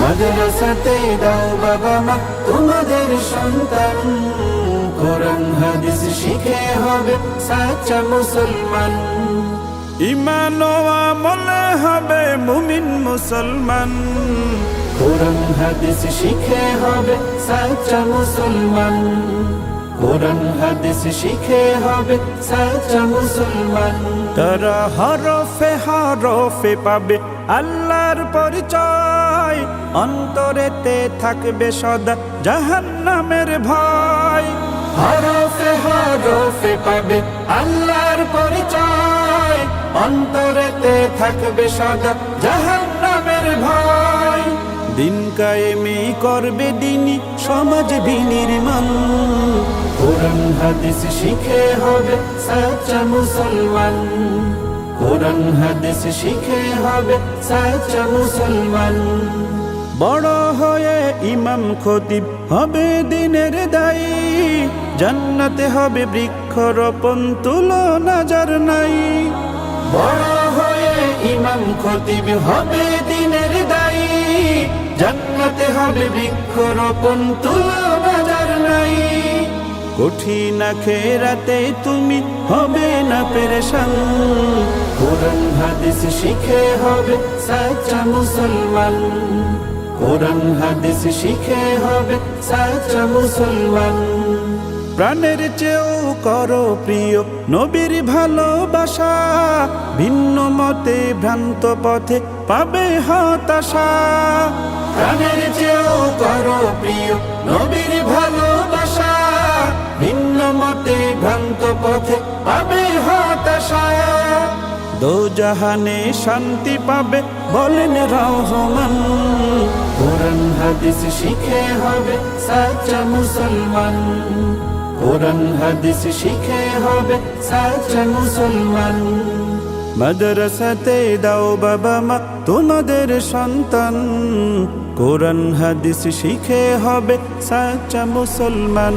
মাদ্রাসাতে দাও বাবা মা তোমাদের সন্তান। কোরআন হাদিস শিখে হবে সাচ্চা মুসলমান। ইমান ও আমলে হবে মুমিন মুসলমান। কোরআন হাদিস শিখে হবে সাচ্চা মুসলমান। কোরআন হাদিস শিখে হবে সাচ্চা মুসলমান। তারা হরফে হরফে পাবে আল্লাহর পরিচয়, অন্তরেতে থাকবে সদা জাহান্নামের ভয়। হরফে হরফে পাবে আল্লাহর পরিচয়, অন্তরেতে থাকবে সদা জাহান্নামের ভয়। দিন কায়েমি করবে দিনই সমাজ বিনির্মাণ। কোরআন, হাদিস শিখে হবে সাচ্চা মুসলমান। কোরআন, হাদিস শিখে হবে সাচ্চা মুসলমান। বড় হয়ে ইমাম খতিব হবে দিনের দায়ী। জান্নাতে হবে বৃক্ষরোপণ তুলো নাজার নাই। বড় হয়ে ইমাম খতিব হবে দিনের দায়ী। জান্নাতে হবে বৃক্ষরোপণ তুলো নাজার নাই। কঠিন খেরাতে তুমি হবে না পেরেশান। কোরআন, হাদিস শিখে হবে সাচ্চা মুসলমান। কোরআন, হাদিস শিখে হবে সাচ্চা মুসলমান। প্রাণের চেয়েও করো প্রিয় নবীর ভালোবাসা। ভিন্ন মতে ভ্রান্ত পথে পাবে হতাশা। প্রাণের চেয়েও করো প্রিয় নবীর ভালোবাসা পথে পাবে হতাশা দো জাহানে শান্তি পাবে বলেন রহমান। কোরআন, হাদিস শিখে হবে সাচ্চা মুসলমান। কোরআন, হাদিস শিখে হবে সাচ্চা মুসলমান। মাদ্রাসাতে দাও বাবা মা, তোমাদের সন্তান। কোরআন, হাদিস শিখে হবে সাচ্চা মুসলমান।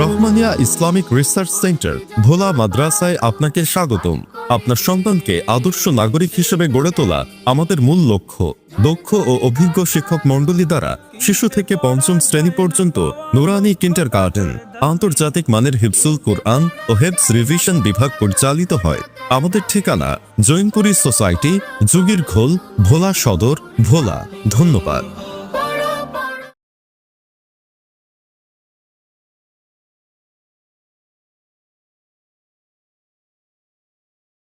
Rahmania Islamic research centre, Bhola মাদ্রাসায় আপনাকে স্বাগতম। আপনার সন্তানকে আদর্শ নাগরিক হিসেবে গড়ে তোলা আমাদের মূল লক্ষ্য। দক্ষ ও অভিজ্ঞ শিক্ষক মণ্ডলী দ্বারা শিশু থেকে পঞ্চম শ্রেণি পর্যন্ত নুরানি কিন্টার গার্ডেন আন্তর্জাতিক মানের হিফসুল কোরআন ও হেফস রিভিশন বিভাগ পরিচালিত হয়। আমাদের ঠিকানা জৈনপুরী সোসাইটি যুগির ঘোল ভোলা সদর, ভোলা। ধন্যবাদ।